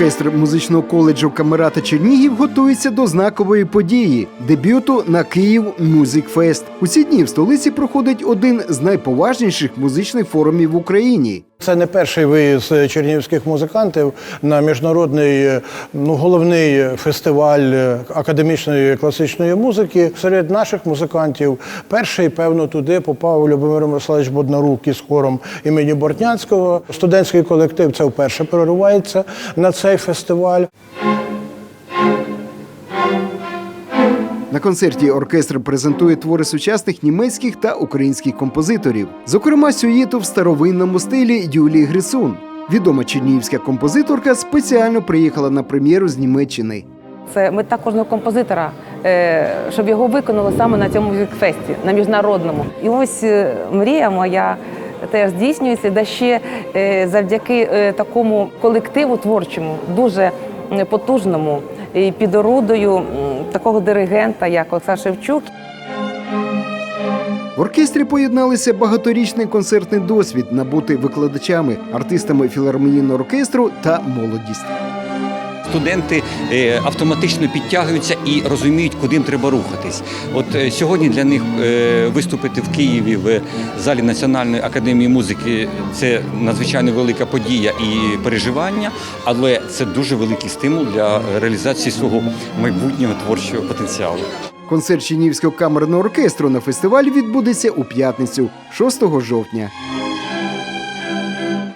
Оркестр музичного коледжу Камерата Чернігів готується до знакової події дебюту на Київ Мюзик Фест. У ці дні в столиці проходить один з найповажніших музичних форумів в Україні. Це не перший виїзд чернігівських музикантів на міжнародний е, ну, головний фестиваль е, академічної класичної музики. Серед наших музикантів перший, певно, туди попав Любомир Мирославович Боднарук із хором імені Бортнянського. Студентський колектив це вперше переривається на цей фестиваль. На концерті оркестр презентує твори сучасних німецьких та українських композиторів, зокрема сюїту в старовинному стилі Юлії Грисун. Відома чернігівська композиторка спеціально приїхала на прем'єру з Німеччини. Це мета кожного композитора, е, щоб його виконали саме на цьому мюзик-фесті, на міжнародному. І ось е, мрія моя теж здійснюється, да ще е, завдяки такому колективу творчому, дуже потужному, і під орудою такого диригента, як Олександр Шевчук. В оркестрі поєдналися багаторічний концертний досвід, набути викладачами, артистами філармонійного оркестру та молодість. Студенти е, автоматично підтягуються і розуміють, куди їм треба рухатись. От е, сьогодні для них е, виступити в Києві в залі Національної академії музики це надзвичайно велика подія і переживання, але це дуже великий стимул для реалізації свого майбутнього творчого потенціалу. Концерт Чернігівського камерного оркестру на фестивалі відбудеться у п'ятницю, 6 жовтня.